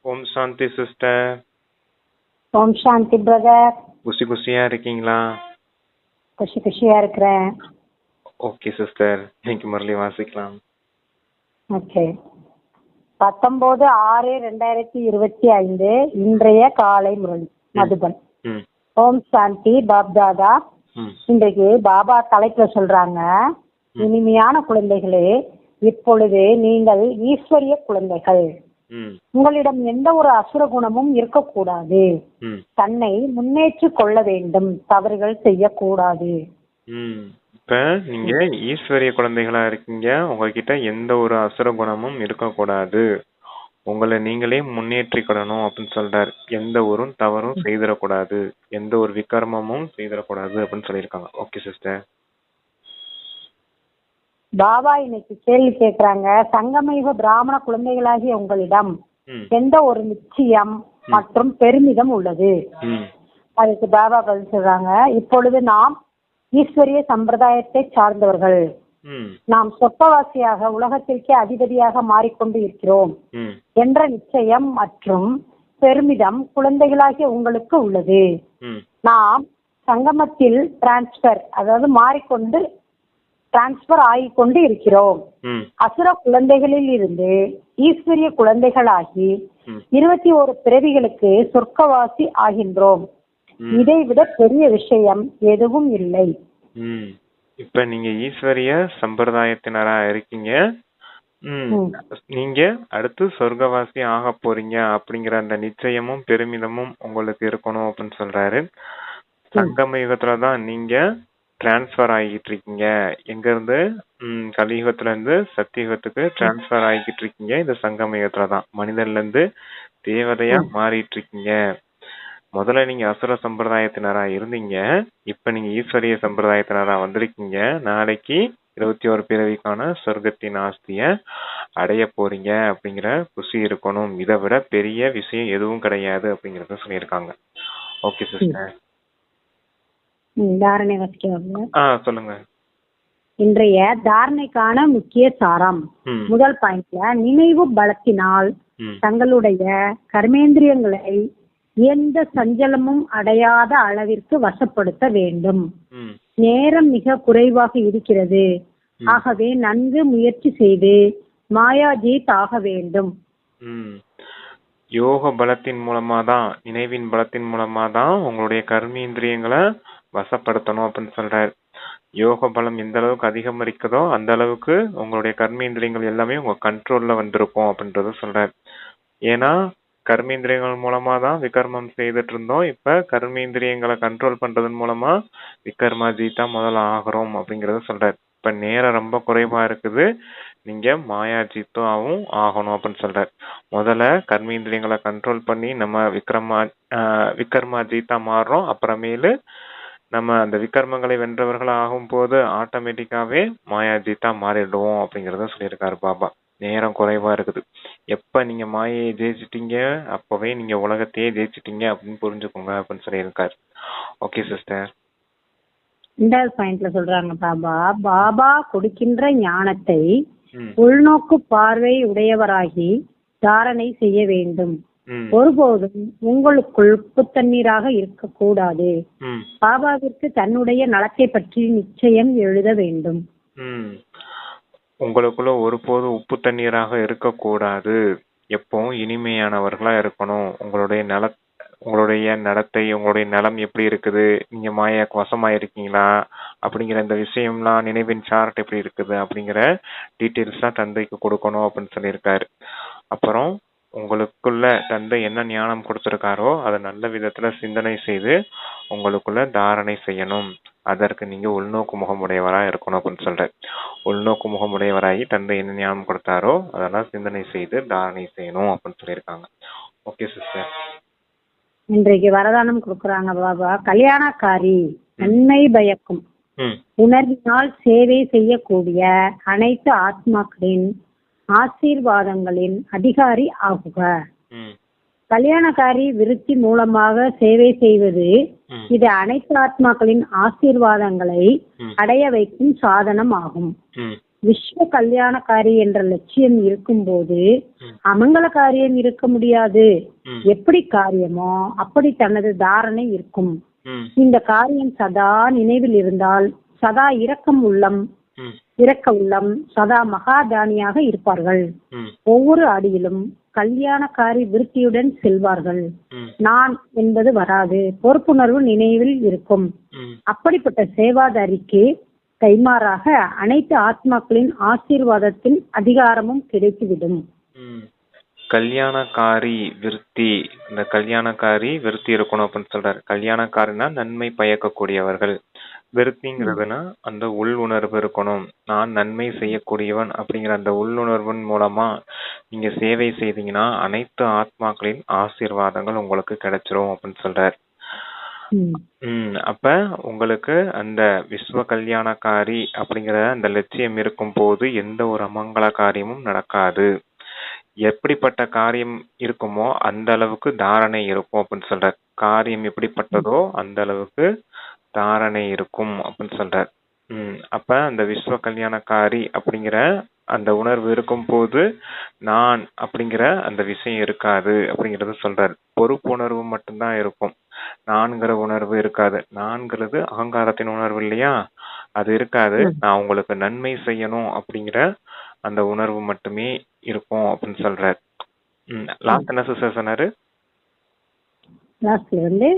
ஓம் சாந்தி sister. ஓம் சாந்தி brother. குசி குசியா இருக்கீங்களா? குஷி குஷியா இருக்கிறேன். Okay sister. இன்னைக்கு முரளி வாசிக்கலாம். ஓகே. பத்தொன்பது ஆறு ரெண்டாயிரத்தி இருபத்தி ஐந்து இன்றைய காலை முரளி மதுபன். ஓம் சாந்தி பாப்தாதா இன்றைக்கு பாபா தலைப்புல சொல்றாங்க இனிமையான குழந்தைகளே இப்பொழுது நீங்கள் ஈஸ்வரிய குழந்தைகள். உங்களிடம் எந்த ஒரு அசுர குணமும் இருக்கக்கூடாது. தன்னை முன்னேற்றிக் கொள்ள வேண்டும். தவறுகள் செய்யக்கூடாது. இப்ப நீங்க ஈஸ்வரிய குழந்தைகளா இருக்கீங்க. உங்ககிட்ட எந்த ஒரு அசுர குணமும் இருக்கக்கூடாது. உங்களை நீங்களே முன்னேற்றிக்கிடணும் அப்படின்னு சொல்றாரு. எந்த ஒரு தவறும் செய்திடக்கூடாது. எந்த ஒரு விகர்மமும் செய்திடக்கூடாது அப்படின்னு சொல்லியிருக்காங்க. ஓகே சிஸ்டர் பாபா இன்னைக்கு கேள்வி கேக்குறாங்க. சங்கமயுக பிராமண குழந்தைகளாகிய உங்களிடம் எந்த ஒரு நிச்சயம் மற்றும் பெருமிதம் உள்ளது? அதுக்கு பாபா பதில் சொல்றாங்க. இப்பொழுது நாம் ஈஸ்வரிய சம்பிரதாயத்தை சார்ந்தவர்கள். நாம் சொப்பவாசியாக உலகத்திற்கே அதிபதியாக மாறிக்கொண்டு இருக்கிறோம். என்ற நிச்சயம் மற்றும் பெருமிதம் குழந்தைகளாகிய உங்களுக்கு உள்ளது. நாம் சங்கமத்தில் டிரான்ஸ்பர் அதாவது மாறிக்கொண்டு டிரான்ஸ்பர் ஆகிக்கொண்டு இருக்கிறோம். அசுர குழந்தைகளில் இருந்து ஈஸ்வரிய குழந்தைகளாகி இருபத்தி ஒரு பிறவிகளுக்கு சொர்க்கவாசி ஆகின்றோம். ம். இதைவிட பெரிய விஷயம் எதுவும் இல்லை. இப்ப நீங்க ஈஸ்வரிய சம்பிரதாயத்தினரா இருக்கீங்க. நீங்க அடுத்து சொர்க்கவாசி ஆக போறீங்க அப்படிங்கிற அந்த நிச்சயமும் பெருமிதமும் உங்களுக்கு இருக்கணும் அப்படின்னு சொல்றாரு. சங்கம யுகத்துல தான் நீங்க டிரான்ஸ்ஃபர் ஆகிட்டு இருக்கீங்க எங்க இருந்து ம், கலியுகத்துல இருந்து சத்தியுகத்துக்கு டிரான்ஸ்ஃபர் ஆகிட்டு இருக்கீங்க இந்த சங்கம யுகத்துல தான் மனிதன்ல இருந்து தேவதையா மாறிட்டு இருக்கீங்க முதல்ல நீங்க அசுர சம்பிரதாயத்தினரா இருந்தீங்க. இப்ப நீங்க ஈஸ்வரிய சம்பிரதாயத்தினரா வந்திருக்கீங்க. நாளைக்கு இருபத்தி ஒரு பிறவிக்கான சொர்க்கத்தின் ஆஸ்திய அடைய போறீங்க அப்படிங்கிற குஷி இருக்கணும். இதை விட பெரிய விஷயம் எதுவும் கிடையாது அப்படிங்கறத சொல்லியிருக்காங்க. ஓகே சிஸ்டர் தாரணை வசிக்கிறாங்க ஆ சொல்லுங்க. இன்றைய தாரணைக்கான முக்கிய சாரம். முதல் பாயிண்ட்ல நினைவு பலத்தினால் தங்களுடைய கர்மேந்திரியங்களை எந்த சஞ்சலமும் அடையாத அளவிற்கு வசப்படுத்த வேண்டும். நேரம் மிக குறைவாக இருக்கிறது. ஆகவே நன்கு முயற்சி செய்து மாயாஜீத் ஆக வேண்டும். யோக பலத்தின் மூலமா தான் நினைவின் பலத்தின் மூலமா தான் உங்களுடைய கர்மேந்திரியங்களை வசப்படுத்தணும் அப்படின்னு சொல்றாரு. யோக பலம் எந்த அளவுக்கு அதிகம் இருக்குதோ அந்த அளவுக்கு உங்களுடைய கர்மேந்திரியங்கள் எல்லாமே உங்க கண்ட்ரோல்ல வந்திருக்கும் அப்படின்றத சொல்றாரு. ஏன்னா கர்மேந்திரியங்கள் மூலமா தான் விகர்மம் செய்துட்டு இருந்தோம். இப்ப கர்மேந்திரியங்களை கண்ட்ரோல் பண்றதன் மூலமா விகர்மா ஜீத்தா முதல்ல ஆகிறோம் அப்படிங்கறத சொல்றாரு. இப்ப நேரம் ரொம்ப குறைவா இருக்குது. நீங்க மாயா ஜீத்தாவும் ஆகணும் அப்படின்னு சொல்றாரு. முதல்ல கர்மேந்திரியங்களை கண்ட்ரோல் பண்ணி நம்ம விக்ரமா ஆஹ் விக்ரமா ஜீத்தா மாறுறோம். அப்புறமேலு நம்ம அந்த விக்ரமங்களை வென்றவர்கள் ஆகும் போது ஆட்டோமேட்டிக்காவே மாயா ஜீத்தா மாறிடுவோம் அப்படிங்கறத சொல்லியிருக்காரு பாபா. நேரம் குறைவா இருக்குது. எப்ப நீங்க மாயையை ஜெயிச்சிட்டீங்க அப்பவே நீங்க உலகத்தையே ஜெயிச்சிட்டீங்க அப்படின்னு புரிஞ்சுக்கோங்க அப்படின்னு சொல்லியிருக்காரு. ஓகே சிஸ்டர் ரெண்டாவது பாயிண்ட்ல சொல்றாங்க பாபா பாபா கொடுக்கின்ற ஞானத்தை உள்நோக்கு பார்வை உடையவராகி தாரணை செய்ய வேண்டும். ஒருபோதும் உங்களுக்குள் உப்புத்தண்ணீராக இருக்கக்கூடாது. பாபாவிற்கு தன்னுடைய நலத்தை பற்றி நிச்சயம் எழுத வேண்டும். உங்களுக்குள்ள ஒருபோது உப்பு தண்ணீராக இருக்கக்கூடாது. எப்பவும் இனிமையானவர்களா இருக்கணும். உங்களுடைய நல உங்களுடைய நடத்தை உங்களுடைய நலம் எப்படி இருக்குது? நீங்க மாயாக்கு வசமா இருக்கீங்களா அப்படிங்கிற இந்த விஷயம்லாம் நினைவின் சார்ட் எப்படி இருக்குது? அப்படிங்கிற டீட்டெயில்ஸ்லாம் தந்தைக்கு கொடுக்கணும் அப்படின்னு சொல்லியிருக்காரு. அப்புறம் உங்களுக்குள்ள தந்தை என்ன ஞானம் கொடுத்திருக்காரோ அதை நல்ல விதத்துல சிந்தனை செய்து உங்களுக்குள்ள தாரணை செய்யணும். அதற்கு நீங்க உள்நோக்கு முகமுடையவரா இருக்கணும் அப்படின்னு சொல்றாரு உள்நோக்கு முகமுடையவராகி தந்தை என்ன ஞானம் கொடுத்தாரோ அதெல்லாம் சிந்தனை செய்து தாரணை செய்யணும் அப்படின்னு சொல்லியிருக்காங்க. ஓகே சிஸ்டர் இன்றைக்கு வரதானம் கொடுக்கறாங்க பாபா. கல்யாணக்காரி நன்மை பயக்கும். உணர்வினால் சேவை செய்யக்கூடிய அனைத்து ஆத்மாக்களின் ஆசீர்வாதங்களின் அதிகாரி ஆகுக கல்யாணக்காரி விருத்தி மூலமாக சேவை செய்வது இது அனைத்து ஆத்மாக்களின் ஆசீர்வாதங்களை. அடைய வைக்கும் சாதனம் ஆகும் விஸ்வ கல்யாணக்காரி என்ற லட்சியம் இருக்கும்போது. அமங்கல காரியம் இருக்க முடியாது. எப்படி காரியமோ அப்படி தனது தாரணை இருக்கும். இந்த காரியம் சதா நினைவில் இருந்தால் சதா இரக்கம் உள்ளம். இரக்க உள்ளம் சதா மகாதானியாக இருப்பார்கள். ஒவ்வொரு அடியிலும் கல்யாணக்காரி விருத்தியுடன் செல்வார்கள். நான் என்பது வராது பொறுப்புணர்வு நினைவில் இருக்கும். அப்படிப்பட்ட சேவாதாரிக்கு கைமாறாக அனைத்து ஆத்மாக்களின் ஆசீர்வாதத்தின் அதிகாரமும் கிடைத்துவிடும். கல்யாணக்காரி விருத்தி இந்த கல்யாணக்காரி விருத்தி இருக்கணும் அப்படின்னு சொல்றாரு கல்யாணக்காரினா நன்மை பயக்கக்கூடியவர்கள் விருத்திங்கிறதுனா அந்த உள் உணர்வு இருக்கணும். நான் நன்மை செய்யக்கூடியவன் அப்படிங்கிற அந்த உள்ளுணர்வின் மூலமா நீங்க சேவை செய்தீங்கன்னா அனைத்து ஆத்மாக்களின் ஆசீர்வாதங்கள் உங்களுக்கு கிடைச்சிரும் அப்படின்னு சொல்றாரு. ம். ம் அப்ப உங்களுக்கு அந்த விஸ்வ கல்யாணக்காரி அப்படிங்கிற அந்த லட்சியம் இருக்கும் போது எந்த ஒரு அமங்கல காரியமும் நடக்காது. எப்படிப்பட்ட காரியம் இருக்குமோ அந்த அளவுக்கு தாரணை இருக்கும் அப்படின்னு சொல்றார். காரியம் எப்படிப்பட்டதோ அந்த அளவுக்கு தாரணை இருக்கும் அப்படின்னு சொல்றார். ம் அப்ப அந்த விஸ்வ கல்யாணக்காரி அப்படிங்கிற அந்த உணர்வு இருக்கும் போது நான் அப்படிங்கிற அந்த விஷயம் இருக்காது அப்படிங்கறத சொல்றாரு. பொறுப்புணர்வு மட்டும்தான் இருக்கும். நான்கிற உணர்வு இருக்காது. நான்கிறது அகங்காரத்தின் உணர்வு இல்லையா? அது இருக்காது. நான் உங்களுக்கு நன்மை செய்யணும் அப்படிங்கிற அந்த உணர்வு மட்டுமே இருக்கும் அப்படின்னு சொல்றாரு. லாஸ்ட் என்ன சொன்னாரு? லாஸ்ட்ல வந்து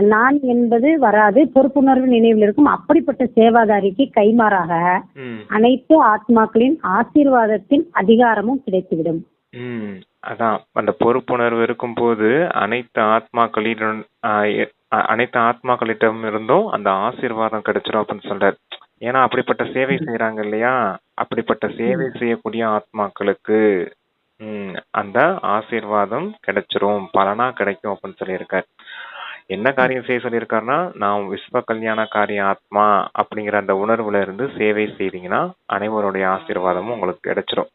நான் என்பது வராது. பொறுப்புணர்வு நினைவில் இருக்கும். அப்படிப்பட்ட சேவாதாரிக்கு கைமாறாக அனைத்து ஆத்மாக்களின் ஆசீர்வாதத்தின் அதிகாரமும் கிடைத்துவிடும். அதான். அந்த பொறுப்புணர்வு இருக்கும்போது அனைத்து ஆத்மாக்களிடம் அனைத்து ஆத்மாக்களிடம் இருந்தும் அந்த ஆசீர்வாதம் கிடைச்சிரும் அப்படின்னு சொல்றாரு. ஏன்னா அப்படிப்பட்ட சேவை செய்யறாங்க இல்லையா? அப்படிப்பட்ட சேவை செய்யக்கூடிய ஆத்மாக்களுக்கு அந்த ஆசீர்வாதம் கிடைச்சிரும். பலனா கிடைக்கும் அப்படின்னு சொல்லியிருக்காரு. என்ன காரியம் செய்ய சொல்லியிருக்காருன்னா நான் விஸ்வ கல்யாணக்காரி ஆத்மா அப்படிங்கிற அந்த உணர்வுல இருந்து சேவை செய்தீங்கன்னா அனைவருடைய ஆசீர்வாதமும் உங்களுக்கு கிடைச்சிரும்.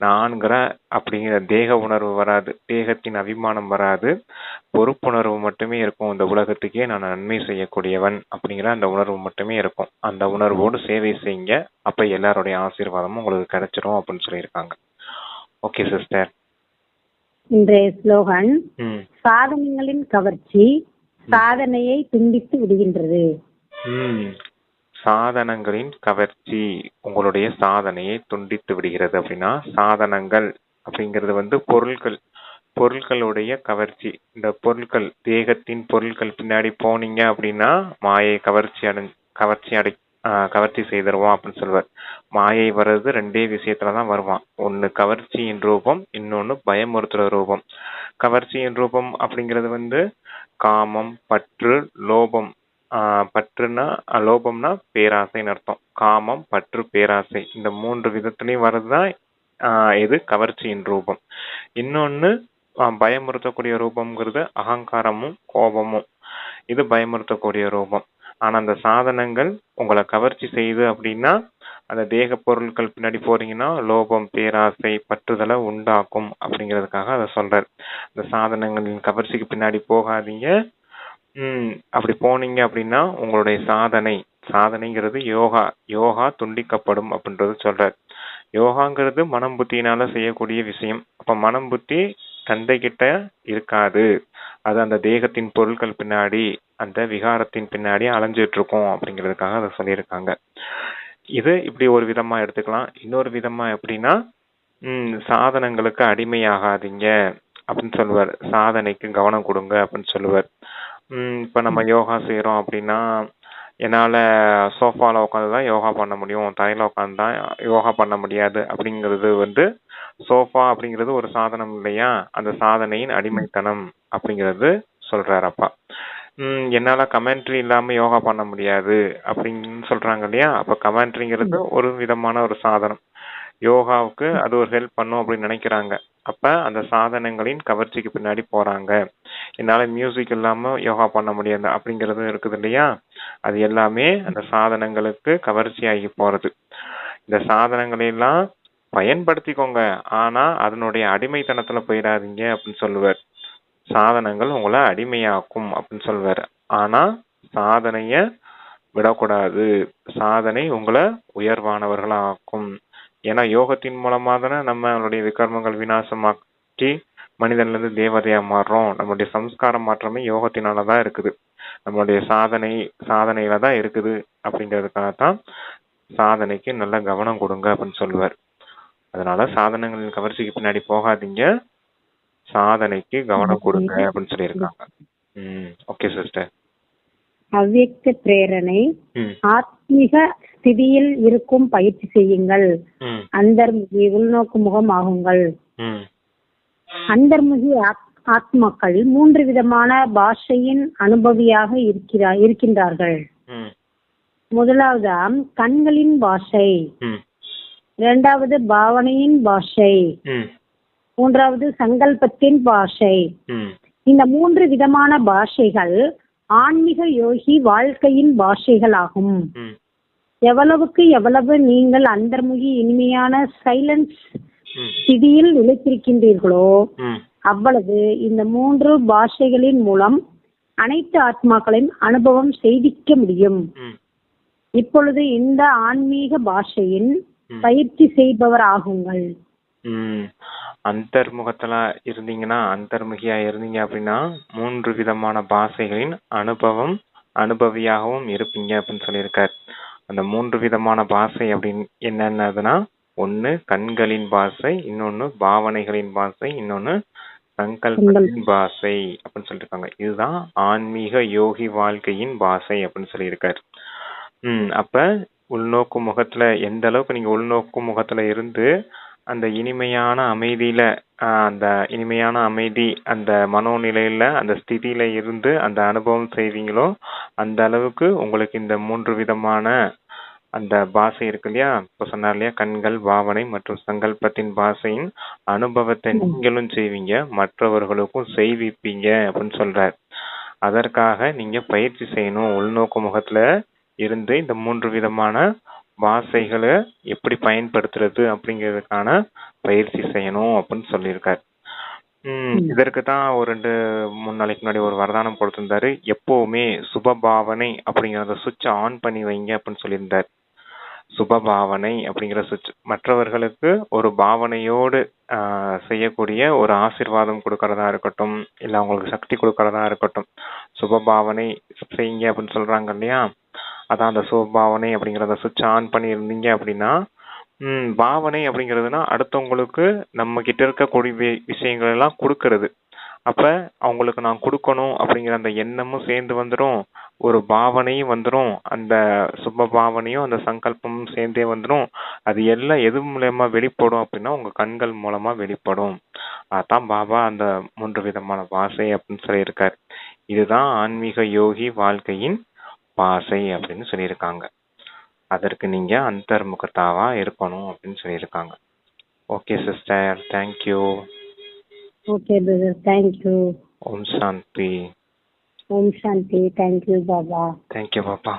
நான்கிற அப்படிங்கிற தேக உணர்வு வராது தேகத்தின் அபிமானம் வராது பொறுப்புணர்வு மட்டுமே இருக்கும். இந்த உலகத்துக்கே நான் நன்மை செய்யக்கூடியவன் அப்படிங்கிற அந்த உணர்வு மட்டுமே இருக்கும். அந்த உணர்வோடு சேவை செய்யுங்க அப்ப எல்லாருடைய ஆசீர்வாதமும் உங்களுக்கு கிடைச்சிரும் அப்படின்னு சொல்லியிருக்காங்க. Okay sister. இன்றைய ஸ்லோகன் ம். சாதனங்களின் கவர்ச்சி சாதனையை துண்டித்து விடுகின்றது. சாதனங்களின் கவர்ச்சி உங்களுடைய சாதனையை துண்டித்து விடுகிறது அப்படின்னா சாதனங்கள் அப்படிங்கிறது வந்து பொருட்கள் பொருட்களுடைய கவர்ச்சி. இந்த பொருட்கள் தேகத்தின் பொருட்கள் பின்னாடி போனீங்க அப்படின்னா மாயை கவர்ச்சி அடை கவர்ச்சி அடை ஆஹ் கவர்ச்சி செய்திருவான் அப்படின்னு சொல்லுவார் மாயை வர்றது ரெண்டே விஷயத்துல தான் வருவான். ஒன்னு கவர்ச்சியின் ரூபம் இன்னொன்னு பயமுறுத்துற ரூபம். கவர்ச்சியின் ரூபம் அப்படிங்கிறது வந்து காமம் பற்று லோபம். ஆஹ் பற்றுனா லோபம்னா பேராசைன்னு அர்த்தம். காமம் பற்று பேராசை. இந்த மூன்று விதத்துலையும் வர்றதுதான் தான் இது கவர்ச்சியின் ரூபம். இன்னொன்று பயமுறுத்தக்கூடிய ரூபம்ங்கிறது அகங்காரமும் கோபமும். இது பயமுறுத்தக்கூடிய ரூபம். ஆனால் அந்த சாதனங்கள் உங்களை கவர்ச்சி செய்யுது அப்படின்னா அந்த தேக பொருட்கள் பின்னாடி போறீங்கன்னா லோபம் பேராசை பற்றுதலை உண்டாக்கும் அப்படிங்கிறதுக்காக அதை சொல்றார். இந்த சாதனங்களின் கவர்ச்சிக்கு பின்னாடி போகாதீங்க. ம் அப்படி போனீங்க அப்படின்னா உங்களுடைய சாதனை சாதனைங்கிறது யோகா யோகா துண்டிக்கப்படும் அப்படின்றது சொல்றார். யோகாங்கிறது மனம் புத்தியினால செய்யக்கூடிய விஷயம். அப்ப மனம் புத்தி தந்தை கிட்ட இருக்காது. அது அந்த தேகத்தின் பொருட்கள் பின்னாடி அந்த விகாரத்தின் பின்னாடி அலைஞ்சிட்டு இருக்கும் அப்படிங்கிறதுக்காக அதை சொல்லியிருக்காங்க. இது இப்படி ஒரு விதமா எடுத்துக்கலாம். இன்னொரு விதமா எப்படின்னா சாதனங்களுக்கு அடிமையாகாதீங்க அப்படின்னு சொல்லுவார். சாதனைக்கு கவனம் கொடுங்க அப்படின்னு சொல்லுவார். இப்போ நம்ம யோகா செய்கிறோம் அப்படின்னா என்னால் சோஃபாவில் உட்காந்து தான் யோகா பண்ண முடியும். தலையில் உட்காந்து தான் யோகா பண்ண முடியாது அப்படிங்கிறது வந்து சோஃபா அப்படிங்கிறது ஒரு சாதனம் இல்லையா? அந்த சாதனையின் அடிமைத்தனம் அப்படிங்கிறது சொல்கிறார் அப்பா. ம் என்னால கமெண்ட்ரி இல்லாம யோகா பண்ண முடியாது அப்படின்னு சொல்றாங்க இல்லையா? அப்ப கமெண்ட்ரிங்கிறது ஒரு விதமான ஒரு சாதனம். யோகாவுக்கு அது ஒரு ஹெல்ப் பண்ணும் அப்படின்னு நினைக்கிறாங்க. அப்ப அந்த சாதனங்களின் கவர்ச்சிக்கு பின்னாடி போறாங்க. என்னால மியூசிக் இல்லாம யோகா பண்ண முடியாது அப்படிங்கறது இருக்குது இல்லையா? அது எல்லாமே அந்த சாதனங்களுக்கு கவர்ச்சி ஆகி போறது. இந்த சாதனங்களை எல்லாம் பயன்படுத்திக்கோங்க. ஆனா அதனுடைய அடிமைத்தனத்துல போயிடாதீங்க அப்படின்னு சொல்லுவார். சாதனங்கள் உங்களை அடிமையாக்கும் அப்படின்னு சொல்வார். ஆனா சாதனைய விடக்கூடாது. சாதனை உங்களை உயர்வானவர்களாக்கும். ஏன்னா யோகத்தின் மூலமாக தானே நம்மளுடைய விகர்மங்கள் விநாசமாக்கி மனிதன்ல இருந்து தேவதையா மாறுறோம். நம்மளுடைய சம்ஸ்கார மாற்றமே யோகத்தினால தான் இருக்குது. நம்மளுடைய சாதனை சாதனையில தான் இருக்குது அப்படிங்கிறதுக்காக தான் சாதனைக்கு நல்ல கவனம் கொடுங்க அப்படின்னு சொல்லுவார் அதனால சாதனங்களின் கவர்ச்சிக்கு பின்னாடி போகாதீங்க. சாதனைக்கு கவனம் கொடுங்க அப்படின்னு சொல்லியிருக்காங்க. ம். ஓகே சிஸ்டர் அவ்யக்த பிரேரணை ஆத்மீக ஸ்திதியில் இருக்கும் பயிற்சி செய்யுங்கள். அந்தர்முகி உள்நோக்கு முகம் ஆகுங்கள். அந்தர்முகி ஆத்- ஆத்மாக்கள் மூன்று விதமான பாஷையின் அனுபவியாக இருக்கிறா இருக்கின்றார்கள். ம். முதலாவதாம் கண்களின் பாஷை. இரண்டாவது பாவனையின் பாஷை. மூன்றாவது சங்கல்பத்தின் பாஷை. இந்த மூன்று விதமான பாஷைகள் ஆன்மீக யோகி வாழ்க்கையின் பாஷைகளாகும். எவ்வளவுக்கு எவ்வளவு நீங்கள் அந்தர்முகி இனிமையான சைலன்ஸ் ஸ்திதியில் நிலைத்திருக்கின்றீர்களோ அவ்வளவு இந்த மூன்று பாஷைகளின் மூலம் அனைத்து ஆத்மாக்களையும் அனுபவம் செய்திக்க முடியும். இப்பொழுது இந்த ஆன்மீக பாஷையின். பயிற்சி செய்பவர் ஆகுங்கள் ம் அந்தர்முகத்துல இருந்தீங்கன்னா அந்தர்முகியா இருந்தீங்க அப்படின்னா மூன்று விதமான பாஷைகளின் அனுபவம் அனுபவியாகவும் இருப்பீங்க அப்படின்னு சொல்லியிருக்கார். அந்த மூன்று விதமான பாஷை அப்படின்னு என்னென்னதுன்னா ஒன்னு கண்களின் பாஷை இன்னொன்னு பாவனைகளின் பாஷை இன்னொன்னு சங்கல்பத்தின் பாஷை அப்படின்னு சொல்லியிருக்காங்க. இதுதான் ஆன்மீக யோகி வாழ்க்கையின் பாஷை அப்படின்னு சொல்லியிருக்காரு. ம் அப்ப உள்நோக்கு முகத்துல எந்த அளவுக்கு நீங்க உள்நோக்கு முகத்துல இருந்து அந்த இனிமையான அமைதியில ஆஹ், அந்த இனிமையான அமைதி அந்த மனோநிலையில அந்த ஸ்திதியில இருந்து அந்த அனுபவம் செய்வீங்களோ அந்த அளவுக்கு உங்களுக்கு இந்த மூன்று விதமான அந்த பாஷை இருக்கு இல்லையா? இப்ப சொன்னார் இல்லையா? கண்கள் பாவனை மற்றும் சங்கல்பத்தின் பாஷையின் அனுபவத்தை நீங்களும் செய்வீங்க மற்றவர்களுக்கும் செய்விப்பீங்க அப்படின்னு சொல்றார். அதற்காக நீங்க பயிற்சி செய்யணும். உள்நோக்கு முகத்துல இருந்து இந்த மூன்று விதமான பாஷைகளை எப்படி பயன்படுத்துறது அப்படிங்கிறதுக்கான பயிற்சி செய்யணும் அப்படின்னு சொல்லியிருக்கார். இதற்கு தான் ஒரு ரெண்டு மூணு நாளைக்கு முன்னாடி ஒரு வரதானம் கொடுத்திருந்தாரு. எப்பவுமே சுபபாவனை அப்படிங்கிற அந்த சுவிட்சை ஆன் பண்ணி வைங்க அப்படின்னு சொல்லியிருந்தார். சுபபாவனை அப்படிங்கிற சுவிட்ச். மற்றவர்களுக்கு ஒரு பாவனையோடு செய்யக்கூடிய ஒரு ஆசீர்வாதம் கொடுக்கறதா இருக்கட்டும் இல்ல அவங்களுக்கு சக்தி கொடுக்கறதா இருக்கட்டும் சுபபாவனை செய்யுங்க அப்படின்னு சொல்றாங்க இல்லையா? அதான் அந்த சுபாவனை அப்படிங்கிற அந்த சுவிட்ச் ஆன் பண்ணி இருந்தீங்க அப்படின்னா பாவனை அப்படிங்கிறதுனா அடுத்தவங்களுக்கு நம்ம கிட்ட இருக்கக்கூடிய வி- விஷயங்கள் எல்லாம் கொடுக்கறது. அப்போ அவங்களுக்கு நான் கொடுக்கணும் அப்படிங்கிற அந்த எண்ணமும் சேர்ந்து வந்துடும் ஒரு பாவனையும் வந்துடும் அந்த சுப பாவனையும் அந்த சங்கல்பமும் சேர்ந்தே வந்துடும் அது எல்லாம் எது மூலயமா வெளிப்படும் அப்படின்னா உங்கள் கண்கள் மூலமாக வெளிப்படும். அதான் பாபா அந்த மூன்று விதமான வாசை அப்படின்னு சொல்லியிருக்கார். இதுதான் ஆன்மீக யோகி வாழ்க்கையின் பாஷை அப்படின்னு சொல்லியிருக்காங்க. அதற்கு நீங்க அந்தர்முகத்தாவா இருக்கணும் அப்படின்னு சொல்லியிருக்காங்க. Okay sister thank you okay brother thank you Om Shanti Om Shanti thank you Baba thank you பாப்பா